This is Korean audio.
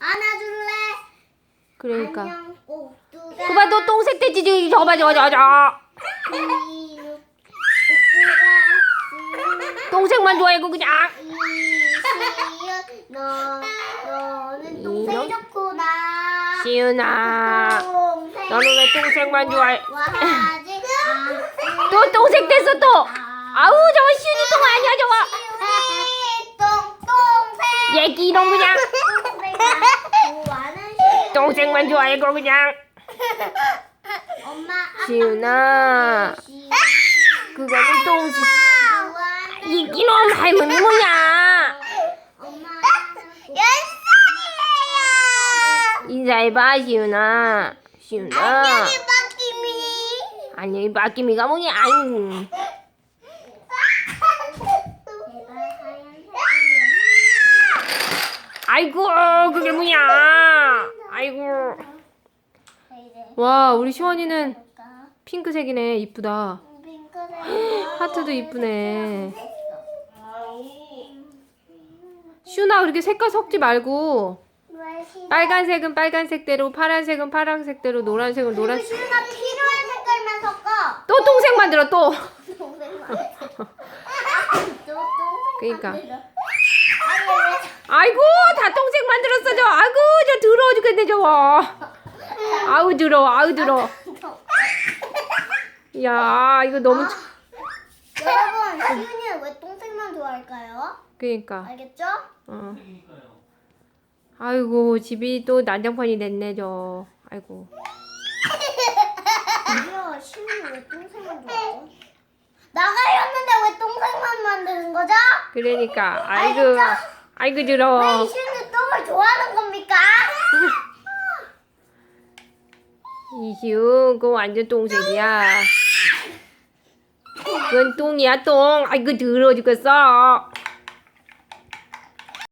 안아줄래? 그러니까. 안녕. 그봐 너 똥색 떼지지 저거 봐 저거. 꼭두가. 똥색만 좋아하고 그냥. 너 너는 동생 이런? 좋구나. 동생 너는 왜 똥색만 좋아해? 와하지 또 똥색 됐어 또. 아우 저거 시은이 똥 아니야 저거. 똥똥생 얘기 이런 그냥 똥색만 좋아하고 그냥. 엄마. 시연 그거는. 좋아하는 이기놈 할머니 뭐냐? 인사해봐. 시은아. 박기미 아니 박기미가 뭐냐? 아잉. 아이고 그게 뭐냐? 아이고. 와 우리 시원이는 핑크색이네 이쁘다. 하트도 이쁘네. 시훈아 그렇게 색깔 섞지 말고 빨간색은 빨간색대로 파란색은 파란색대로 노란색은 노란. 시윤아 필요한 색깔만 섞어. 또 똥색 만들어 또. 동생. 그러니까. 아니 왜 아이고 다 똥색 만들었어 저. 아이고 죽겠네 저거. 아우 더러워 아우 더러워. 야 이거 너무. 차- 여러분 시윤이는 왜 동생만 좋아할까요? 그러니까. 알겠죠? 어. 아이고 집이 또 난장판이 됐네 저. 아이고. 뭐야 시윤이 왜 동생만 좋아하죠? 나가렸는데 왜 동생만 만드는 거죠? 그러니까 아이고 아이고 왜 더러워. 시윤이 똥을 좋아하는 겁니까? 이시우 그거 완전 똥색이야. 그건 똥이야 똥. 아이고 더러워 죽겠어.